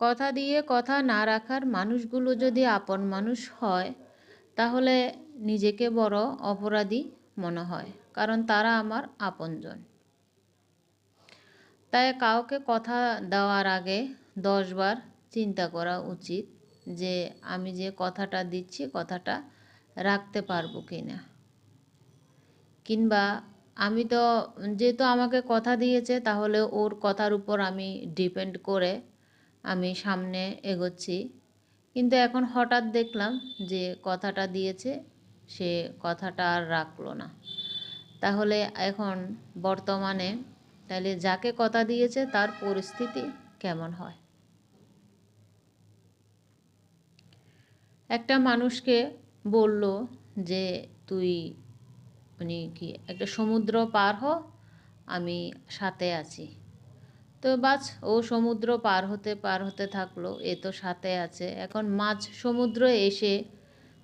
কথা দিয়ে কথা না রাখার মানুষগুলো যদি আপন মানুষ হয়, তাহলে নিজেকে বড় অপরাধী মনে হয়, কারণ তারা আমার আপনজন। তাই কাউকে কথা দেওয়ার আগে দশবার চিন্তা করা উচিত যে আমি যে কথাটা দিচ্ছি, কথাটা রাখতে পারব কি না কিংবা আমি তো, যেহেতু আমাকে কথা দিয়েছে, তাহলে ওর কথার উপর আমি ডিপেন্ড করে আমি সামনে এগোচ্ছি। কিন্তু এখন হঠাৎ দেখলাম যে কথাটা দিয়েছে, সে কথাটা আর রাখল না। তাহলে এখন বর্তমানে তাহলে যাকে কথা দিয়েছে তার পরিস্থিতি কেমন হয়? একটা মানুষকে বলল যে, তুই মানে কি একটা সমুদ্র পার হ, আমি সাথে আছি। তো বাস ও সমুদ্র পার হতে পার হতে থাকল। এ তো সাথে আছে। এখন মাছ সমুদ্র এসে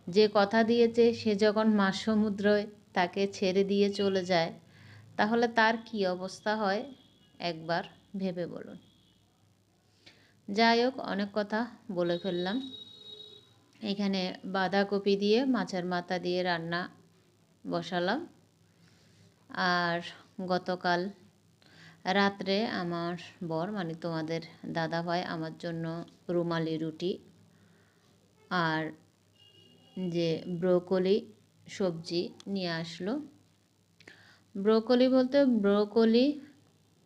যে কথা দিয়েছে, সে যখন মাছ সমুদ্রে তাকে ছেড়ে দিয়ে চলে যায়, তাহলে তার কি অবস্থা হয়? একবার ভেবে বলুন। যাই হোক অনেক কথা বলে ফেললাম। এখানে বাঁধাকপি দিয়ে, মাছের মাথা দিয়ে রান্না বসালাম। আর গতকাল রাত্রে আমার বর মানে তোমাদের দাদা ভাই, আমার জন্য রুমালি রুটি আর যে ব্রোকলি সবজি নিয়ে আসলো। ব্রোকলি বলতে ব্রোকলি,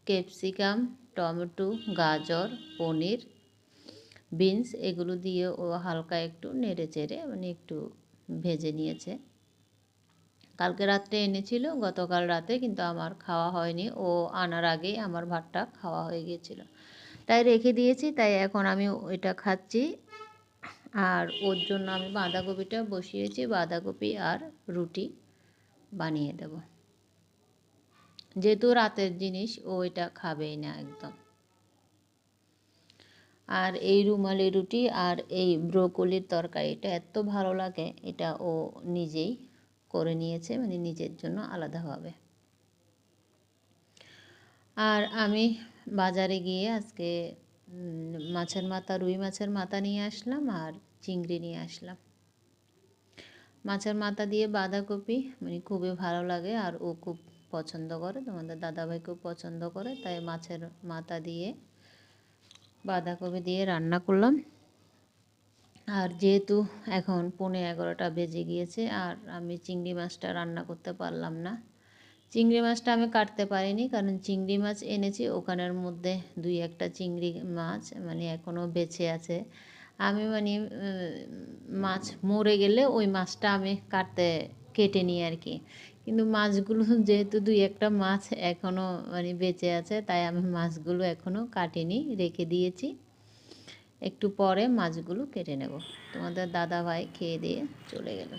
ক্যাপসিকাম, টমেটো, গাজর, পনির, বিনস, এগুলো দিয়ে ও হালকা একটু নেড়ে চেড়ে মানে একটু ভেজে নিয়েছে। কালকে রাত্রে এনেছিল, গতকাল রাতে কিন্তু আমার খাওয়া হয়নি। ও আনার আগেই আমার ভাতটা খাওয়া হয়ে গিয়েছিল। তাই রেখে দিয়েছি, তাই এখন আমি ওইটা খাচ্ছি। আর ওর জন্য আমি বাঁধাকপিটা বসিয়েছি, বাঁধাকপি আর রুটি বানিয়ে দেব। যেহেতু রাতের জিনিস, ও এটা খাবেই না একদম। আর এই রুমালি রুটি আর এই ব্রোকলির তরকারিটা এত ভালো লাগে, এটা ও নিজেই করে নিয়েছে মানে নিজের জন্য আলাদাভাবে আর আমি বাজারে গিয়ে আজকে মাছের মাথা, রুই মাছের মাথা নিয়ে আসলাম আর চিংড়ি নিয়ে আসলাম। মাছের মাথা দিয়ে বাঁধাকপি মানে খুবই ভালো লাগে আর ও খুব পছন্দ করে, তোমাদের দাদাভাই খুব পছন্দ করে, তাই মাছের মাথা দিয়ে বাঁধাকপি দিয়ে রান্না করলাম। আর যেহেতু এখন পৌনে এগারোটা বেজে গিয়েছে, আর আমি চিংড়ি মাছটা রান্না করতে পারলাম না। চিংড়ি মাছটা আমি কাটতে পারিনি, কারণ চিংড়ি মাছ এনেছি, ওখানের মধ্যে দুই একটা চিংড়ি মাছ মানে এখনও বেঁচে আছে। আমি মানে মাছ মরে গেলে ওই মাছটা আমি কাটতে, কেটে নিই আর কি। কিন্তু মাছগুলো যেহেতু দুই একটা মাছ এখনও মানে বেঁচে আছে, তাই আমি মাছগুলো এখনও কাটিনি, রেখে দিয়েছি। একটু পরে মাছগুলো কেটে নেব। তোমাদের দাদা ভাই খেয়ে দিয়ে চলে গেল।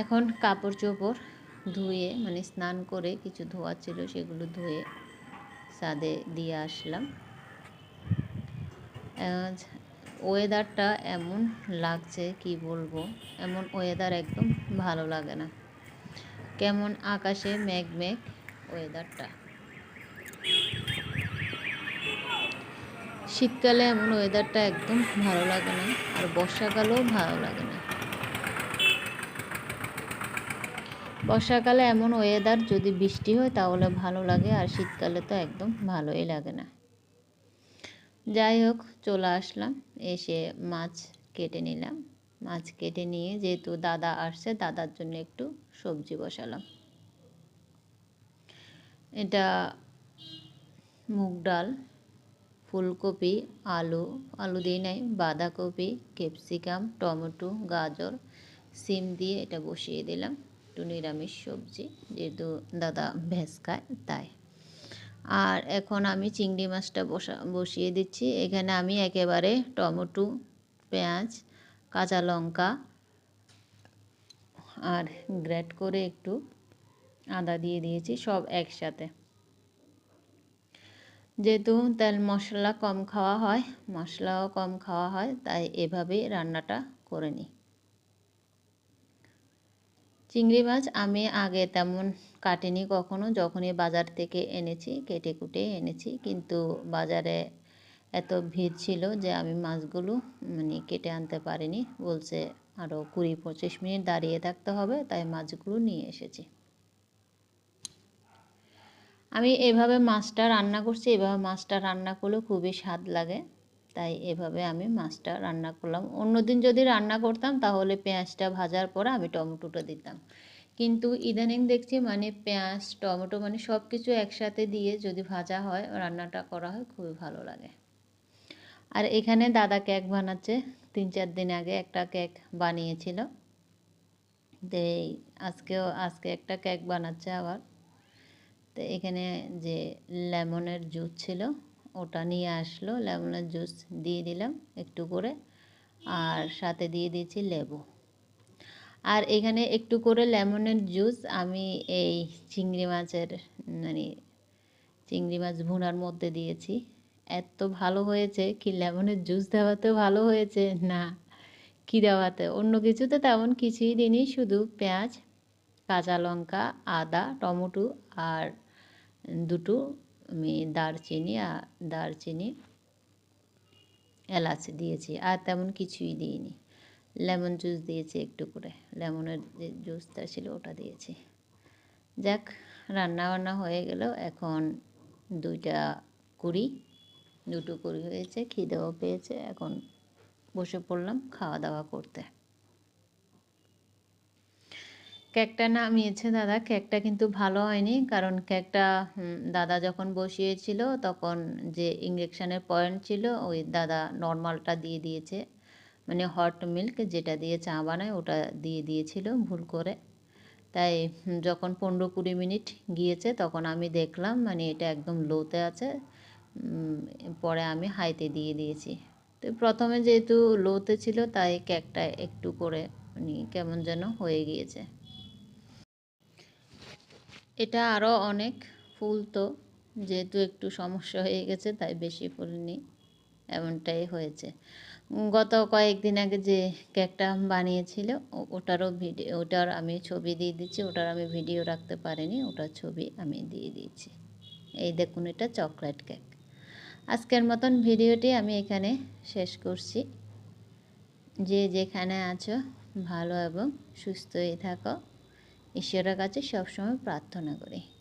এখন কাপড় চোপড় ধুয়ে মানে স্নান করে কিছু ধোয়া ছিল সেগুলো ধুয়ে সাদে দিয়ে আসলাম। ওয়েদারটা এমন লাগছে, কি বলব? এমন ওয়েদার একদম ভালো লাগে না। কেমন আকাশে মেঘ মেঘ ওয়েদারটা শীতকালে এমন ওয়েদারটা একদম ভালো লাগে না, আর বর্ষাকালেও ভালো লাগে না। বর্ষাকালে এমন ওয়েদার যদি বৃষ্টি হয় তাহলে ভালো লাগে, আর শীতকালে তো একদম ভালোই লাগে না। যাই হোক, চলে আসলাম, এসে মাছ কেটে নিলাম। মাছ কেটে নিয়ে যেহেতু দাদা আসছে, দাদার জন্য একটু সবজি বসালাম। এটা মুগ ডাল ফুলকপি, আলু আলু দিয়ে নাই, বাঁধাকপি, ক্যাপসিকাম, টমেটো, গাজর, সিম দিয়ে এটা বসিয়ে দিলাম। একটু নিরামিষ সবজি, যেহেতু দাদা ভেজ খায়, তাই। আর এখন আমি চিংড়ি মাছটা বসা, বসিয়ে দিচ্ছি। এখানে আমি একেবারে টমেটো, পেঁয়াজ, কাঁচা লঙ্কা আর গ্রেট করে একটু আদা দিয়ে দিয়েছি, সব একসাথে। যেহেতু তেল মশলা কম খাওয়া হয়, মশলাও কম খাওয়া হয়, তাই এভাবেই রান্নাটা করে নিই। চিংড়ি মাছ আমি আগে তেমন কাটিনি কখনো, যখনই বাজার থেকে এনেছি, কেটে কুটে এনেছি, কিন্তু বাজারে এত ভিড় ছিল যে আমি মাছগুলো মানে কেটে আনতে পারিনি। বলছে আরও কুড়ি পঁচিশ মিনিট দাঁড়িয়ে থাকতে হবে, তাই মাছগুলো নিয়ে এসেছি। আমি এভাবে মাছটা রান্না করছি, এভাবে মাছটা রান্না করলে খুবই স্বাদ লাগে। তাই এভাবে আমি মাছটা রান্না করলাম। অন্যদিন যদি রান্না করতাম, তাহলে পেঁয়াজটা ভাজার পরে আমি টমেটোটা দিতাম। কিন্তু ইদানিং দেখছি মানে পেঁয়াজ, টমেটো মানে সব কিছু একসাথে দিয়ে যদি ভাজা হয়, রান্নাটা করা হয়, খুবই ভালো লাগে। আর এখানে দাদা কেক বানাচ্ছে। তিন চার দিন আগে একটা কেক বানিয়েছিল। তো আজকেও, আজকে একটা কেক বানাচ্ছে আবার। তো এখানে যে লেমনের জুস ছিল, ওটা নিয়ে আসলো। লেমনের জুস দিয়ে দিলাম একটু করে। আর সাথে দিয়ে দিয়েছি লেবু। আর এখানে একটু করে লেমনের জুস আমি এই চিংড়ি মাছের মানে চিংড়ি মাছ ভুনার মধ্যে দিয়েছি। এত ভালো হয়েছে কি লেমনের জুস দেওয়াতেও ভালো হয়েছে না কি দেওয়াতে? অন্য কিছুতে তেমন কিছুই দিনই শুধু পেঁয়াজ কাঁচা লঙ্কা, আদা, টমেটো আর দুটো আমি দারচিনি আর দারচিনি এলাচ দিয়েছি। আর তেমন কিছুই দিইনি। লেমন জুস দিয়েছি একটু করে। লেমনের যে জুসটা ছিল ওটা দিয়েছি। যাক রান্না বান্না হয়ে গেল। এখন দুইটা কুড়ি, দুটো কুড়ি হয়েছে, খিদেও পেয়েছে। এখন বসে পড়লাম খাওয়া দাওয়া করতে। কেকটা নামিয়েছে দাদা, কেকটা কিন্তু ভালো হয়নি। কারণ কেকটা দাদা যখন বসিয়েছিল তখন যে ইঞ্জেকশানের পয়েন্ট ছিল, ওই দাদা নর্মালটা দিয়ে দিয়েছে। মানে হট মিল্ক যেটা দিয়ে চা বানায় ওটা দিয়ে দিয়েছিল ভুল করে। তাই যখন পনেরো কুড়ি মিনিট গিয়েছে তখন আমি দেখলাম মানে এটা একদম লোতে আছে। পরে আমি হাইতে দিয়ে দিয়েছি। তো প্রথমে যেহেতু লোতে ছিল, তাই কেকটা একটু করে মানে কেমন যেন হয়ে গিয়েছে। এটা আরও অনেক ফুল তো, যেহেতু একটু সমস্যা হয়ে গেছে, তাই বেশি ফুল ফুলনি এমনটাই হয়েছে। গত কয়েকদিন আগে যে কেকটা বানিয়েছিল ওটারও ভিডিও ওটার আমি ছবি দিয়ে দিচ্ছি, ওটার আমি ভিডিও রাখতে পারিনি, ওটার ছবি আমি দিয়ে দিয়েছি। এই দেখুন, এটা চকলেট কেক। আজকের মতন ভিডিওটি আমি এখানে শেষ করছি। যে যেখানে আছো, ভালো এবং সুস্থই থাকো। ঈশ্বরের কাছে সবসময় প্রার্থনা করি।